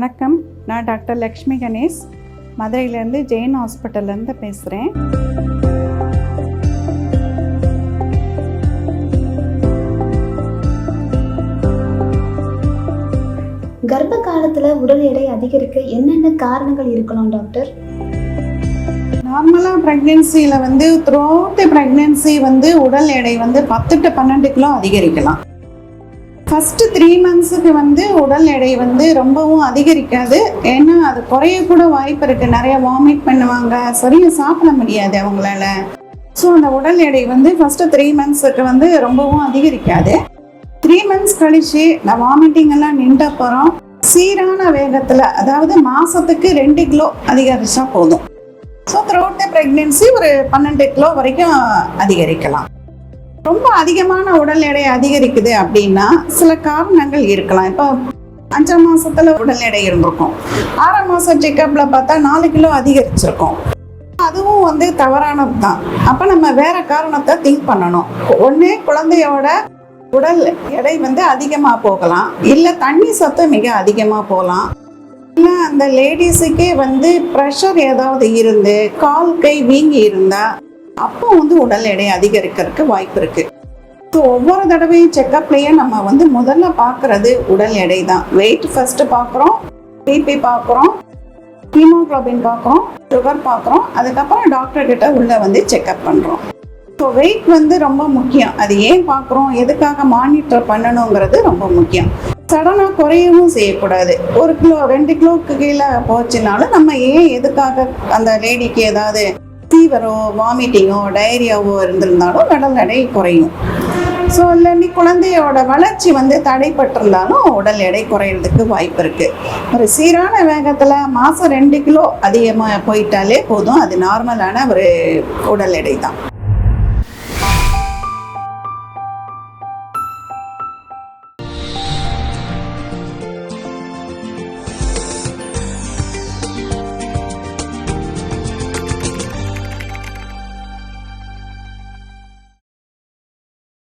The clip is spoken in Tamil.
வணக்கம். நான் டாக்டர் லக்ஷ்மி கணேஷ். மதுரையிலேருந்து ஜெயின் ஹாஸ்பிட்டல்லேருந்து பேசுகிறேன் கர்ப்ப காலத்துல உடல் எடை அதிகரிக்க என்னென்ன காரணங்கள் இருக்கலாம் டாக்டர்? நார்மலாக ப்ரெக்னென்சியில் வந்து த்ரூ தி ப்ரெக்னென்சி வந்து உடல் எடை வந்து பத்து டு பன்னெண்டு கிலோ அதிகரிக்கலாம். ஃபஸ்ட்டு த்ரீ மந்த்ஸுக்கு வந்து உடல் எடை வந்து ரொம்பவும் அதிகரிக்காது. ஏன்னா அது குறையக்கூட வாய்ப்பு இருக்குது நிறைய வாமிட் பண்ணுவாங்க. சரியாக சாப்பிட முடியாது அவங்களால. ஸோ அந்த உடல் எடை வந்து ஃபஸ்ட்டு த்ரீ மந்த்ஸுக்கு வந்து ரொம்பவும் அதிகரிக்காது. த்ரீ மந்த்ஸ் கழிச்சு நான் வாமிட்டிங் எல்லாம் நின்ற போகிறோம் சீரான வேகத்தில் அதாவது மாதத்துக்கு ரெண்டு கிலோ அதிகரித்தா போதும். ஸோ த்ரூஅவுட் த ப்ரெக்னென்சி ஒரு பன்னெண்டு கிலோ வரைக்கும் அதிகரிக்கலாம். ரொம்ப அதிகமான உடல் எடை அதிகரிக்குது அப்படின்னா சில காரணங்கள் இருக்கலாம். இப்போ அஞ்சாம் மாசத்துல உடல் எடை இருந்திருக்கும். ஆறாம் மாசம் செக்கப்ல பார்த்தா நாலு கிலோ அதிகரிச்சிருக்கும். அதுவும் வந்து தவறானது தான் அப்போ நம்ம வேற காரணத்தை திங்க் பண்ணணும். ஒன்று குழந்தையோட உடல் எடை வந்து அதிகமாக போகலாம். இல்லை தண்ணி சத்தம் மிக அதிகமாக போகலாம். இல்லை அந்த லேடிஸுக்கே வந்து ப்ரெஷர் ஏதாவது இருந்து கால் கை வீங்கி இருந்தால் அப்போ வந்து உடல் எடை அதிகரிக்கிறதுக்கு வாய்ப்பு இருக்கு. ஸோ ஒவ்வொரு தடவையும் செக்கப்லேயே நம்ம வந்து முதல்ல பார்க்கறது உடல் எடை தான். வெயிட் ஃபர்ஸ்ட் பார்க்குறோம் பிபி பார்க்குறோம் ஹீமோகுளோபின் பார்க்குறோம் சுகர் பார்க்குறோம். அதுக்கப்புறம் டாக்டர் கிட்ட உள்ள வந்து செக்கப் பண்ணுறோம் ஸோ வெயிட் வந்து ரொம்ப முக்கியம். அது ஏன் பார்க்குறோம் எதுக்காக மானிட்டர் பண்ணணுங்கிறது ரொம்ப முக்கியம். சடனாக குறையவும் செய்யக்கூடாது. ஒரு கிலோ ரெண்டு கிலோவுக்கு கீழே போச்சுனாலும் நம்ம ஏன் எதுக்காக அந்த லேடிக்கு ஏதாவது ஃபீவரோ வாமிட்டிங்கோ டயரியாவோ இருந்திருந்தாலும் உடல் எடை குறையும். ஸோ இல்லாட்டி குழந்தையோட வளர்ச்சி வந்து தடைப்பட்டிருந்தாலும் உடல் எடை குறையிறதுக்கு வாய்ப்பு இருக்குது ஒரு சீரான வேகத்தில் மாதம் ரெண்டு கிலோ அதிகமாக போயிட்டாலே போதும். அது நார்மலான ஒரு உடல் எடை தான்.